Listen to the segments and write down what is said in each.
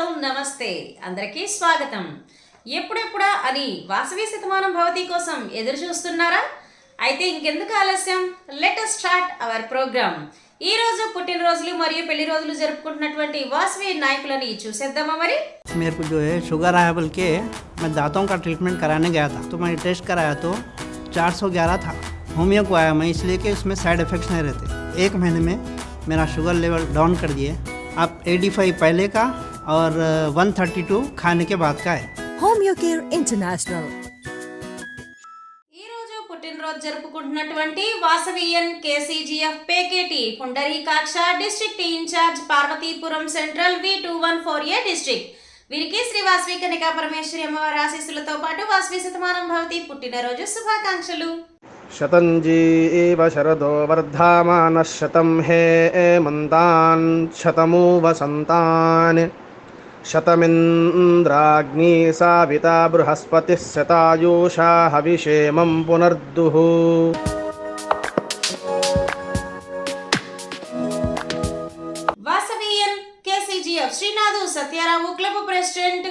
Hello నమస్తే అందరికీ స్వాగతం ఎప్పుడెప్పుడా అని వాసవి శతమానం భవతి కోసం ఎదురు చూస్తున్నారా అయితే ఇంకెందుకు ఆలస్యం లెట్ స్టార్ట్ అవర్ ప్రోగ్రామ్ ఈ రోజు పుట్టినరోజులు మరియు పెళ్లి రోజులు జరుపుకుంటున్నటువంటి వాసవి నాయకులని చూసేద్దామా మరి मेरे को जो है शुगर आया बोल के मैं दांतों का ट्रीटमेंट कराने गया था तो मैंने टेस्ट कराया तो 411 था होमियो को आया मैं इसलिए कि उसमें साइड इफ़ेक्ट्स नहीं रहते एक महीने में मेरा शुगर लेवल डाउन कर दिए अब 85 पहले का और अ, 132 खाने के बाद का है Homeo Care International. ఈ రోజు పుట్టినరోజు జరుపుకుంటున్నటువంటి Vasavian KCGF Peketi Pundarikaksha district incharge Parvathipuram central V two one four A district వీరికి శ్రీ వాసవి కనికా పరమేశ్వరి అమ్మవారి ఆశీస్సులతో పాటు వాసవి శతమానం భవతి పుట్టినరోజు శుభాకాంక్షలు शतञ्जी एव शरदो वर्धामानः शतं हे एमन्तान् शतमु वसन्तान् शतमिन्द्राग्नी साविता बृहस्पतिः शतायुषा हविषेमं पुनर्दुः Vasavian KCGF Srinath Satyarao club president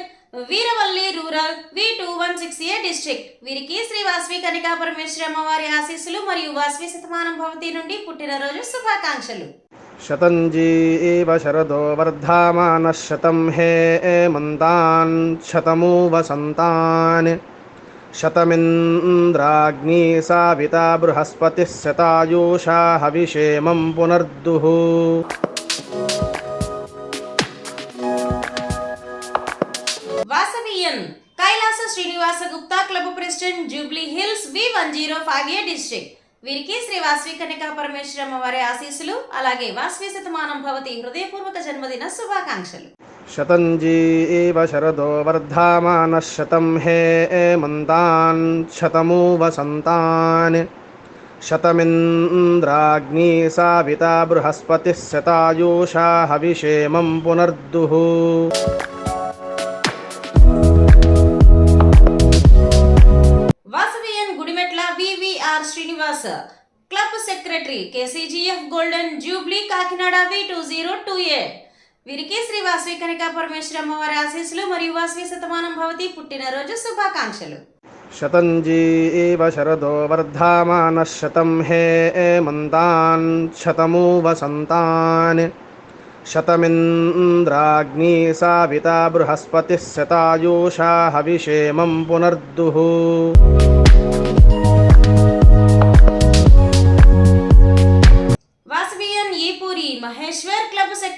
Veeravalli rural V two one six A district వీరికి శ్రీ వాసవి కనికా పరమేశ్వరి అమ్మవారి ఆశీస్సులు మరియు వాసవి శతమానం భవతి నుండి పుట్టినరోజు శుభాకాంక్షలు शतञ्जी एव शरदो वर्धामानः हे एमन्तान् शतमु वसन्तान् शतमिन्द्राग्नी बृहस्पतिः शतायुषा हविषेमं पुनर्दुः। Vasavian Kailasa Srinivasa Gupta club president Jubilee Hills V one zero five వీరికి శ్రీ వాస్వి కనికా పరమేశ్వరమ్మ వారి ఆశీస్సులు అలాగే వాస్వి శతమానం భవతి హృదయపూర్వక జన్మదిన శుభాకాంక్షలు. శతంజీ శరదో వర్ధమాన శతం హే మంతాన్ శతమూ వసంతాన్ శతమింద్రాగ్ని సావిత బృహస్పతి శతాయూషా హవిషేమం పునర్దుః. Members club secretary KCGF golden jubilee Kakinada V two zero two A వీరికి శ్రీ వాసవి కనికా పరమేశ్వరమ్మ వారి ఆశీస్సులు మరియు వాసవి శతమానం భవతి పుట్టినరోజు శుభాకాంక్షలు శతంజీ ఇవ శరదో వర్ధమాన శతం హే మంతాన్ శతమూ వసంతాన్ శతమింద్రాగ్ని సావిత బృహస్పతి శతాయూషా హవిషేమం పునర్దుః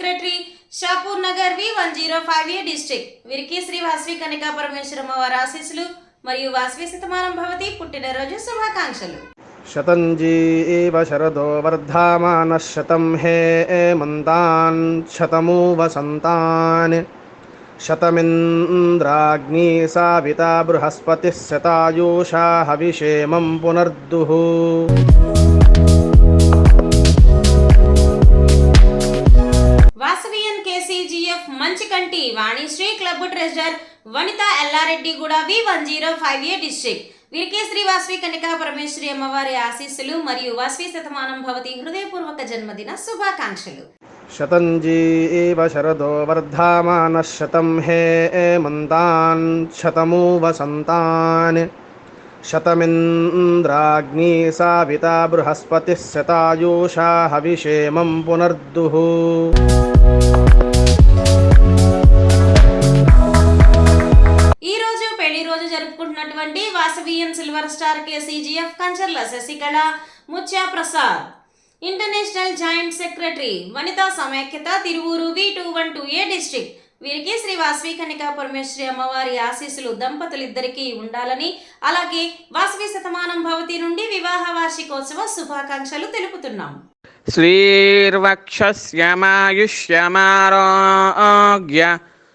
secretary Shapur Nagar V one zero five A district. విరికి Shri Vasavi Kanika Parameswaramma వారి ఆశీస్సులు మరియు వాస్వి శతమానం భవతి పుట్టినరోజు శుభాకాంక్షలు. శతంజీ శరదో వర్ధమాన శతం హే మంతాన్ శతమూ వసంతాన్ శతమింద్రాగ్ని సావిత బృహస్పతి శతాయూషా హవిషేమం పునర్దుః. Club treasurer Vanitha Yellareddyguda V one zero five A district వీరికి శ్రీ వాస్వి కనికా పరమేశ్వరి అమ్మవారి ఆశీస్సులు మరియు వాస్వి శతమానం భవతి హృదయపూర్వక జన్మదిన శుభాకాంక్షలు శతంజీ ఏవ శరదో వర్ధమాన శతం హే మంతాన్ శతమూ వసంతాన్ శతమింద్రాగ్ని సావిత బృహస్పతి శతాయూషా హవిషేమం పునర్దుః ఈరోజు జరుపుకుంటున్నటువంటి Vasavian silver star KCGF Kancharla Sasikala Muthya Prasad international joint secretary Vanitha సమైక్యత Tiruvuru V two one two A district వీరికి శ్రీ వాసవి కనికా పరమేశ్వరి అమ్మవారి ఆశీస్సులు దంపతులిద్దరికీ ఉండాలని అలాగే వాసవి శతమానం భవతి నుండి వివాహ వార్షికోత్సవ శుభాకాంక్షలు తెలుపుతున్నాం. శ్రీర్వక్ష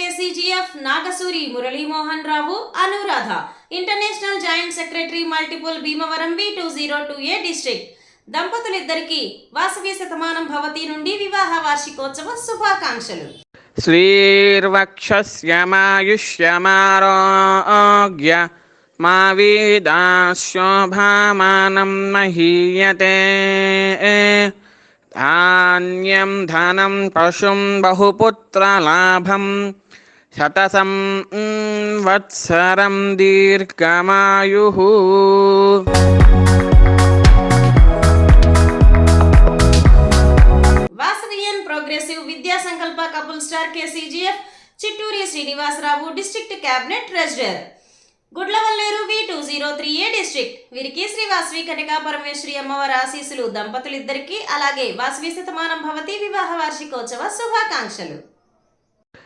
RKCGF Nagasuri Muralimohan Rao Anuradha. International joint secretary multiple Bhimavaram B two zero two A district. దంపతులిద్దరికి Vasavi శతమానం భవతి నుండి వివాహ వార్షికోత్సవ శుభాకాంక్షలు. శ్రీర్వక్షమాయుష్యమారోగ్య మా వీదాశోభామానం మహీయతే. ధాన్యం ధనం పశుం బహుపుత్రలాభం శతసం వత్సరం దీర్ఘమాయు Vasavian progressive Vidya Sankalp couple star KCGF Chitturi Srinivasarao district cabinet treasurer Gudlavalleru V two zero three A district వీరికి శ్రీ వాసవి కనికా పరమేశ్వరి అమ్మవారి ఆశీస్సులు దంపతులిద్దరికీ అలాగే వాసవి శతమానం భవతి వివాహ వార్షికోత్సవ శుభాకాంక్షలు.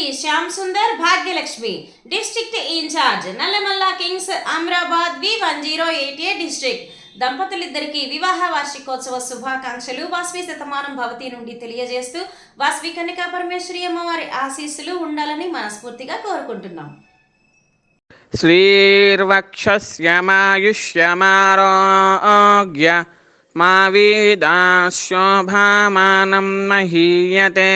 P Shyam Sundar Bhagyalakshmi. District in charge Nallamala kings Amrabad V one zero eight A district దంపతులిద్దరికీ వివాహ వార్షికోత్సవ శుభాకాంక్షలు. వాస్వి శతమానం భవతి నుండి తెలియజేస్తూ వాస్వి కన్నికా పరమేశ్వరి అమ్మవారి ఆశీస్సులు ఉండాలని మనస్ఫూర్తిగా కోరుకుంటున్నాం. శ్రీర్వక్షమాయుష్యమారోగ్య మా వీదాశోభామానం మహీయతే.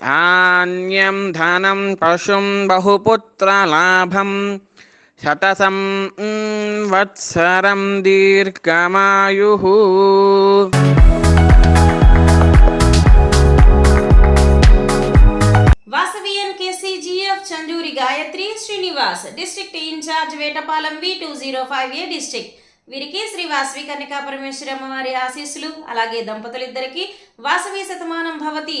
ధాన్యం ధనం పశుం బహుపుత్రలాభం శతసం వత్సరం దీర్ఘమాయు Vasavian KCGF Chanduri Gayatri Srinivas district in charge Vetapalem V two zero five A district వీరికి శ్రీ వాసవి పరమేశ్వరమ్మ వారి ఆశీస్సులు అలాగే దంపతులిద్దరికీ వాసవి శతమానం భవతి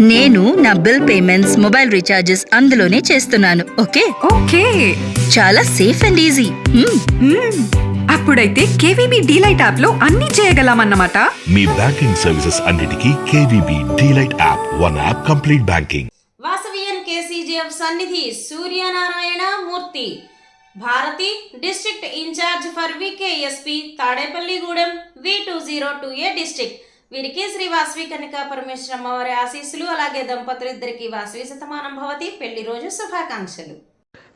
నేను నా బిల్ పేమెంట్స్ మొబైల్ రీఛార్జెస్ అందులోనే చేస్తున్నాను. ఓకే? ఓకే. చాలా సేఫ్ అండ్ ఈజీ. మ్మ్. అప్పుడైతే కేవీబీ డీలైట్ యాప్లో అన్ని చేయగలమన్నమాట. మీ బ్యాంకింగ్ సర్వీసెస్ అన్నిటికీ KVB DeLight app one app complete banking. Vasavian KCGF Sannidhi Suryanarayana Murthy. Bharati district in charge for VKSP Tadepalligudem V two zero two A district. వీరికి శ్రీ వాసవి కనికా పరమేశ్వర అమ్మవారి ఆశీస్సులు అలాగే దంపతులిద్దరికి వాసవి శతమానం భవతి. పెళ్ళి రోజు శుభాకాంక్షలు.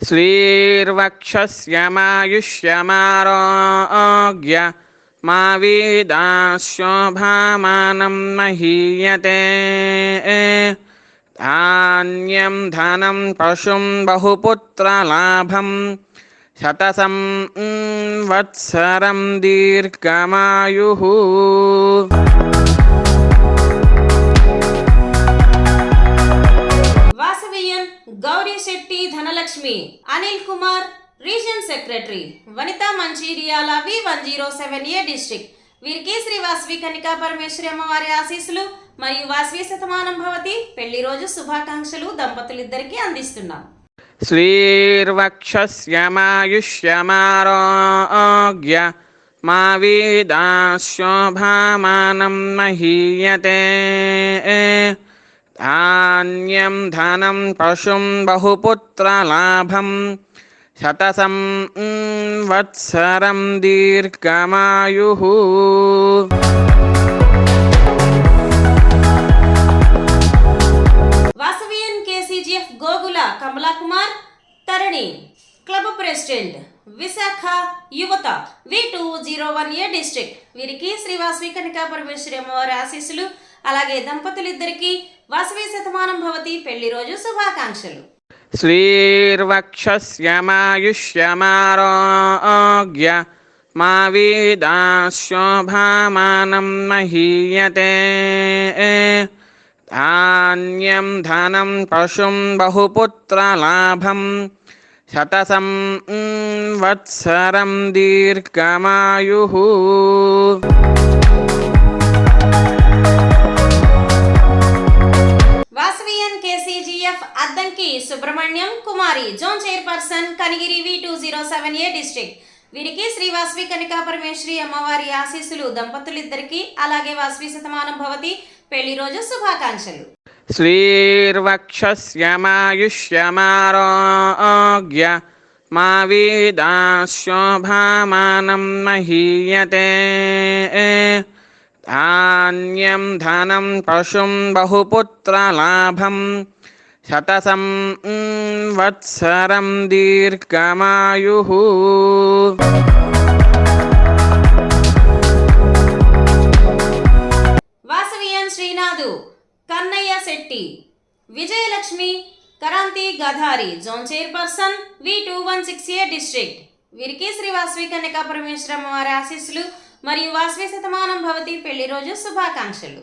శ్రీర్వక్షమాయుష్యమారోగ్య మా వీదాశోభామానం మహీయతే. ధాన్యం ధనం పశుం బహుపుత్రలాభం శతసం వత్సరం దీర్ఘమాయు. Gowri Shetty Dhanalakshmi Anil Kumar region secretary Vanitha Mancherial V one zero seven A district. వీరికి శ్రీ వాసవి కనికా పరమేశ్వరి అమ్మవారి ఆశీస్సులు మరియు వాసవి శతమానం భవతి. పెళ్ళి రోజు శుభాకాంక్షలు దంపతులిద్దరికీ అందిస్తున్నాం. శ్రీర్వక్షమాయుష్యమారోగ్య మా వీదాశోభామానం మహీయతే. ధాన్యం ధనం పశుం బహుపుత్రలాభం శతసం వత్సరం దీర్ఘమాయు Vasavian KCGF Gogula Kamalakumar Tarani club president Visakha యువత V two zero one A district వీరికి శ్రీవాస్వి కనికా పరమేశ్వరి అమ్మవారి ఆశీస్సులు అలాగే దంపతులిద్దరికీ వాసవి శతమానం భవతి పెళ్ళి రోజు శుభాకాంక్షలు. శ్రీర్వక్షమాయుష్యమారోగ్య మా వీదాశోభామానం మహీయతే. ధాన్యం ధనం పశుం బహుపుత్రలాభం శతసం వత్సరం దీర్ఘమాయు. V Subrahmanyam Kumari zone chairperson Kanigiri V two zero seven A district. వీరికి శ్రీ వాస్వి కనికా పరమేశ్వరి అమ్మవారి ఆశీస్సులు దంపతులిద్దరికీ అలాగే వాస్వి శతమానం భవతి పెళ్ళి రోజు శుభాకాంక్షలు. శ్రీర్వక్షమాయుష్యమారోగ్య మా వీదాశోభామానం మహీయతే. ధాన్యం ధనం పశుం బహుపుత్రలాభం శతసం వత్సరం దీర్ఘమాయు Vasavian Srinath Kannayya Shetty Vijayalakshmi కరాంతి గధారి zone chairperson V two one six A district వీరికి శ్రీ వాసవి కన్యకా పరమేశ్వరమ్మ వారి ఆశీస్సులు మరియు వాసవి శతమానం భవతి పెళ్ళి రోజు శుభాకాంక్షలు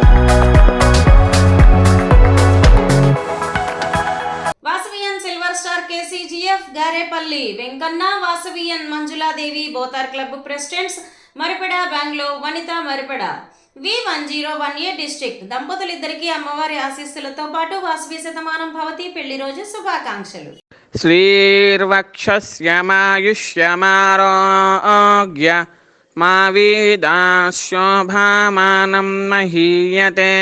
గారేపల్లి Venkanna Vasavian Manjuladevi both club presidents Maripeda బ్యాంగ్లో Vanitha Maripeda. V one zero one A district. దంపతులిద్దరికీ అమ్మవారి ఆశీస్సులతో పాటు వాసవి శతమానం భవతి పెళ్ళి రోజు శుభాకాంక్షలు. శ్రీర్వక్షమాయుష్యమారోగ్య మా వీదాశోభామానం మహీయతే.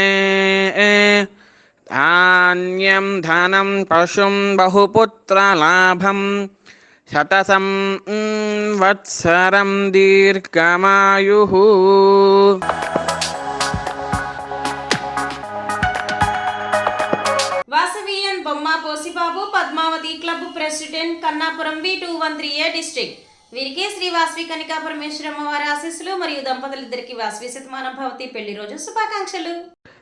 ధాన్యం ధనం పశుం బహుపుత్రలాభం శతసం వత్సరం దీర్ఘమాయు Vasavian Bomma Posibabu Padmavathi club president Kannapuram B two one three A district వీరికి శ్రీ వాస్వి కనికా పరమేశ్వరమ్మ వారి ఆశీస్సులు మరియు దంపతులిద్దరికి వాస్వి శతమానం భవతి పెళ్ళి రోజు శుభాకాంక్షలు.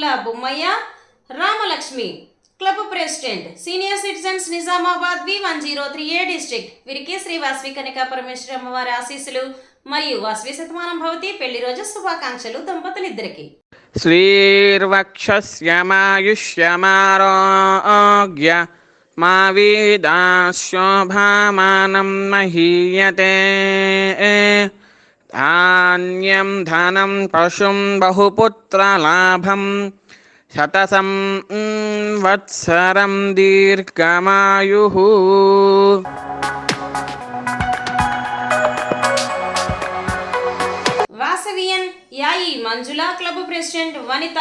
Tuppula Bommaiah Ramalakshmi. Club president senior citizens Nizamabad V one zero three A district. వీరికి శ్రీ వాస్వి కనికా పరమేశ్వరి అమ్మవారి ఆశీస్సులు. మరియు వాస్వి శతమానం భవతి పెళ్ళి రోజు శుభాకాంక్షలు దంపతులిద్దరికి. శ్రీర్వక్షమాయుష్యమారోగ్య మా వీదాశోభామానం మహీయతే. ధాన్యం ధనం పశుం బహుపుత్రలాభం శతసం వత్సరం దీర్ఘమాయు Vasavian యాయి Manjula club president Vanitha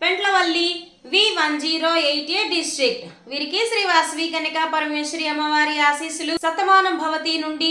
Pentlavalli V one zero eight A district వీరికి శ్రీ వాసవి కనికా పరమేశ్వరి అమ్మవారి ఆశీస్సులు సతమానం భవతి నుండి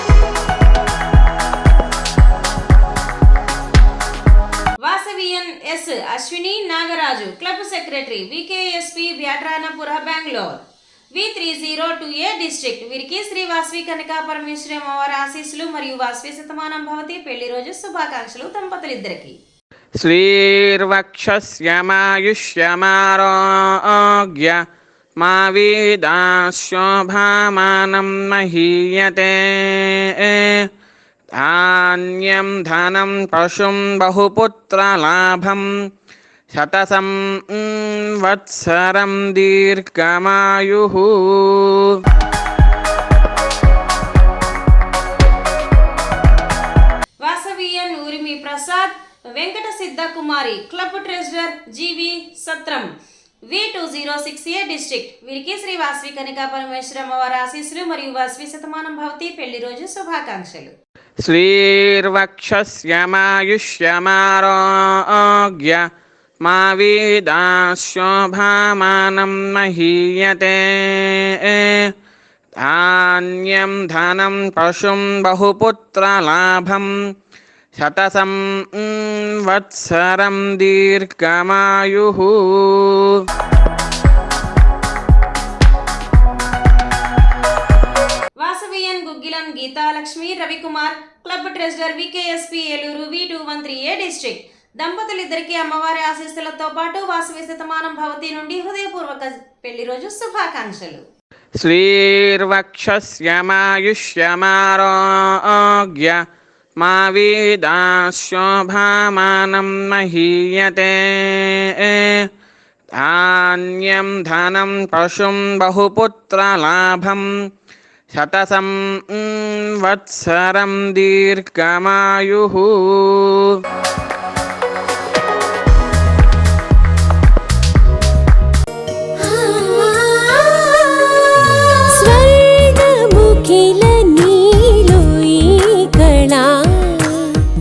Vasavian S Ashwini Nagaraju club secretary VKSP Byatranapura Bengaluru V three zero two A district వీరికి శ్రీ వాస్వి కనక పరమేశ్వరి అమ్మవారి ఆశీస్సులు మరియు వాస్వి శతమానం భవతి పెళ్లి రోజు శుభాకాంక్షలు దంపతులిద్దరికి श्रीर्वक्षस्यमायुष्यमारोग्य मा वेदाशोभामानं महीयते धान्यं धनं पशुं बहुपुत्रलाभं శతసం వత్సరం దీర్ఘమాయు. ప్రసాద్ వెంకట సిద్ధ కుమారి క్లబ్ ట్రెజరర్ జీవి సత్రం. V two zero six A district. వీరికి శ్రీ వాసవి కనికా పరమేశ్వరం వారి ఆశీస్సులు మరియు వాసవి శతమానం భవతి పెళ్ళి రోజు శుభాకాంక్షలు. శ్రీర్వక్షస్యమాయుష్యమారోగ్య మా వేదాశోభామానం మహీయతే ధాన్యం ధనం పశుం బహుపుత్రలాభం శతసం వత్సరం దీర్ఘమాయు Vasavian Guggilam Geetalakshmi Ravikumar club treasurer VKSP Eluru V two one three A district దంపతులిద్దరికీ అమ్మవారి ఆశీస్సులతో పాటు వాసవి శతమానం భవతి నుండి హృదయపూర్వక పెళ్ళి రోజు శుభాకాంక్షలు. శ్రీర్వక్షమాయుష్యమారోగ్య మా వీదాశోభామానం మహీయతే. ధాన్యం ధనం పశుం బహుపుత్రలాభం శతసం వత్సరం దీర్ఘమాయు.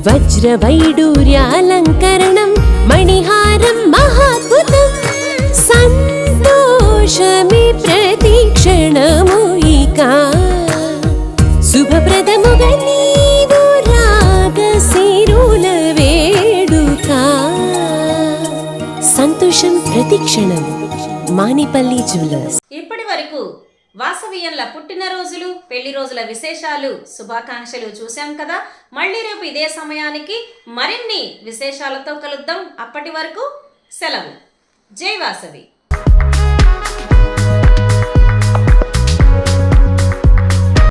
వజ్రవైడూర్యాలంకరణం మణిహారం మహాద్భుతం. సంతోషమి ప్రతిక్షణము ఇక. శుభప్రదముగా నీవు రాగ సిరుల వేడుక. సంతోషం ప్రతిక్షణం మానిపల్లి జ్యువెలర్స్. ఇప్పటి వరకు వాసవియన్ల పుట్టినరోజులు పెళ్ళి రోజుల విశేషాలు శుభాకాంక్షలు చూశాం కదా? మళ్ళీ రేపు ఇదే సమయానికి మరిన్ని విశేషాలతో కలుద్దాం. అప్పటి వరకు సెలవు. జై వాసవి.